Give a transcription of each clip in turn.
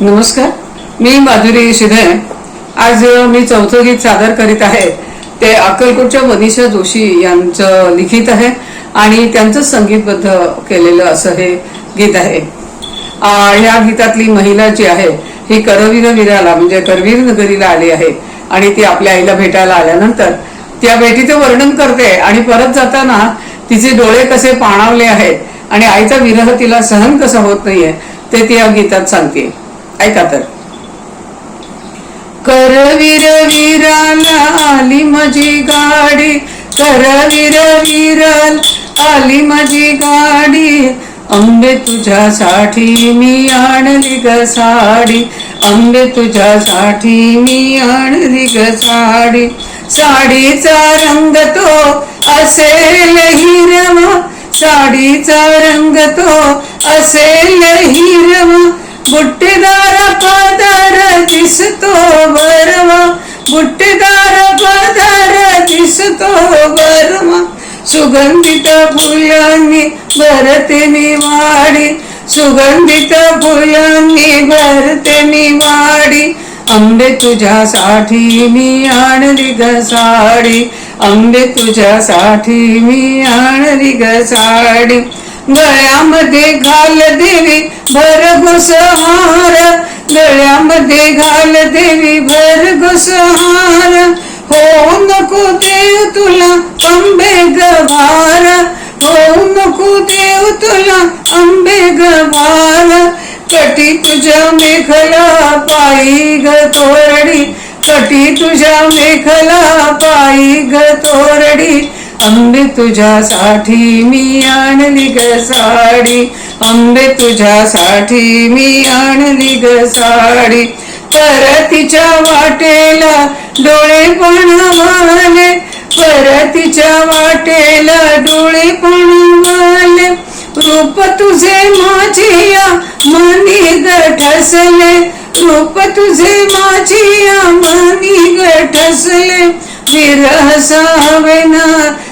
नमस्कार. मी माधुरी शिधे आज मी चौथं गीत सादर करीत आहे. ते अक्कलकोटच्या मनीषा जोशी यांचं लिखित आहे आणि त्यांचं संगीतबद्ध केलेलं असं हे गीत आहे. या गीतातली महिला जी आहे ही करवीर विराला म्हणजे करवीर नगरीला आली आहे. आणि ती आपल्या आईला भेटायला आल्यानंतर त्या भेटीचं वर्णन करते आणि परत जाताना तिचे डोळे कसे पाणावले आहेत आणि आईचा विरह तिला सहन कसा होत नाहीये ते ती या गीतात सांगते. ऐका तर. करवीर विराला आली माझी गाडी. करवीर विराल आली माझी गाडी. आंबे तुझ्यासाठी मी आणली ग साडी. आंबे तुझ्यासाठी मी आणली ग साडी. साडीचा रंग तो असेल हिरवा. साडीचा रंग तो असेल हिरवा. बुट्टीदार पदर दिसतो बरवा बुट्टीदार पदर दिसतो बरवा सुगंधित फुलांनी भरते मी वाडी. सुगंधित फुलांनी भरते मी वाडी. आंबे तुझ्यासाठी मी आणली ग साडी. आंबे तुझ्यासाठी मी आणली ग साडी. गळ्यामध्ये घाल देवी भर घुसहार. गळ्यामध्ये घाल देवी भर घुसहार. हो नको देव तुला आंबे गवार. हो नको देव तुला आंबे गवार. कटी तुझ्या मेखला पायी ग तोरडी. कटी तुझ्या मेखला पायी ग तोरडी. आंबे तुझ्यासाठी मी आणली ग साडी. आंबे तुझ्यासाठी मी आणली ग साडी. परतीच्या वाटेला डोळे पण वाले परतीच्या वाटेला डोळे पण वाले रूप तुझे माझिया मनी गठसले रूप तुझे माझिया मनी गठसले विरह सावेना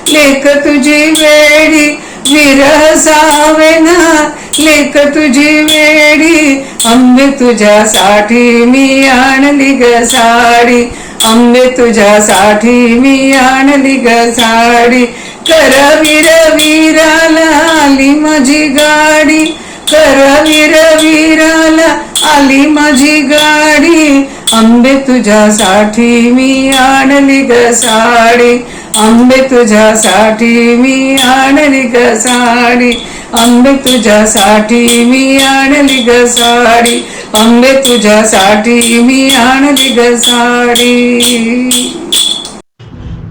लेख तुझी वेडी. विरह सावेना लेख तुझी वेडी. आंबे तुझ्यासाठी मी आणली ग साडी. आंबे तुझ्यासाठी मी आणली ग साडी. करवीर वीराला आली माझी गाडी. करवीर विराला आली माझी गाडी. आंबे तुझ्यासाठी मी आणली ग साडी. आंबे तुझ्यासाठी मी आणली ग साडी. आंबे तुझ्यासाठी मी आणली ग साडी. आंबे तुझ्यासाठी मी आणली ग साडी.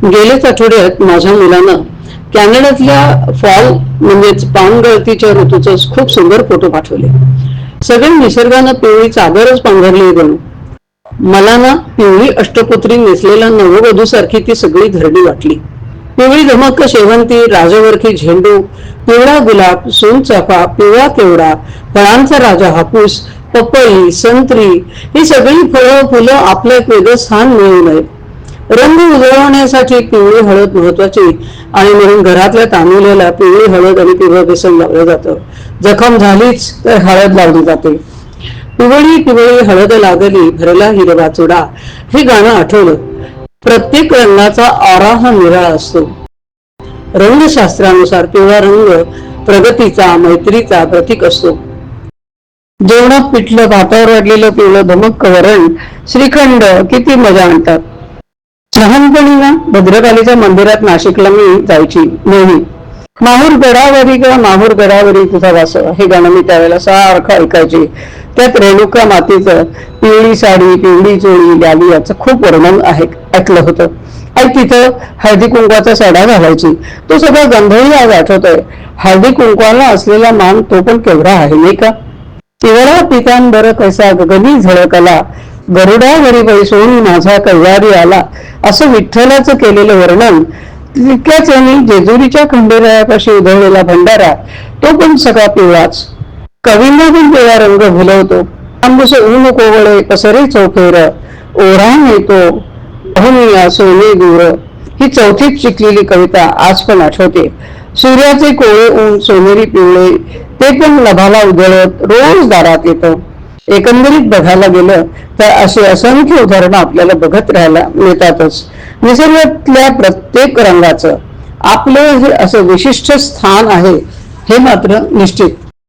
गेल्याच आठवड्यात माझ्या मुलानं कॅनडातल्या फॉल म्हणजेच पानगळतीच्या ऋतूचं खूप सुंदर फोटो पाठवले. सगळे निसर्गानं पिवळी चादरच पांघरली जणू मला ना पिवळी अष्टपुत्री नेसलेल्या नववधूसारखी ती सगळी घरडी वाटली. पिवळी धमक्क शेवंती राजवरखी झेंडू पिवळा गुलाब सोनचाफा पिवळा केवडा फळांचा राजा हापूस पपई संत्री ही सगळी फळं फुलं आपलं एक वेगळं स्थान मिळू नयेत रंग उजळवण्यासाठी पिवळी हळद महत्वाची आणि म्हणून घरातल्या तांदुल्याला पिवळी हळद आणि पिवळं बेसन लावलं जातं. जखम झालीच तर हळद लावली जाते. पिवळी पिवळी हळद लागली भरला हिरवा चुडा. हे गाणं आठवलं. प्रत्येक रंगाचा आरा हा निराळा असतो. रंगशास्त्रानुसार पिवळा रंग प्रगतीचा मैत्रीचा प्रतीक असतो. जेवणात पिठलं भातावर वाढलेलं पिवळं धमक्क वरण श्रीखंड किती मजा आणतात. लहानपणी ना भद्रकालीच्या मंदिरात नाशिकला मी जायची नेहमी. माहूर गडावरी ग माहूर गडावरी तुझा वास. हे गाणं मी त्यावेळेला सारखं ऐकायचे. त्यात रेणुका मातेचं पिवळी साडी पिवळी चोळी लाली याचं खूप वर्णन आहे ऐकलं होतं. आई तिथं हळदी कुंकवाचा सडा घालायची. तो सगळा गंधही आज आठवतोय. हळदी कुंकवाला असलेला मान तो पण केवढा आहे नाही का? पिवळा पितांबर कैसा गगनी झळकला. गरुडावरी बैसोळी माझा कैवारी आला. असं विठ्ठलाचं केलेलं वर्णन. तितक्याच यांनी जेजुरीच्या खंडेरायापाशी उधळलेला भंडारा तो पण सगळा पिवळाच. कवींना पण पिवळा रंग भुलवतो. आंबुस ऊन कोवळे कसरे चौफेर. ओढा येतो अहोनिया सोने दूर. ही चौथीत शिकलेली कविता आज पण आठवते. सूर्याचे कोळे ऊन सोनेरी पिवळे ते पण लभाला उधळत रोज दारात येतं. एकंदरीत बघायला गेलं तर अशी असंख्य उदाहरणं आपल्याला बघत राहायला मिळतातच. निसर्गातल्या प्रत्येक रंगाचं आपलं हे असं विशिष्ट स्थान आहे हे मात्र निश्चित.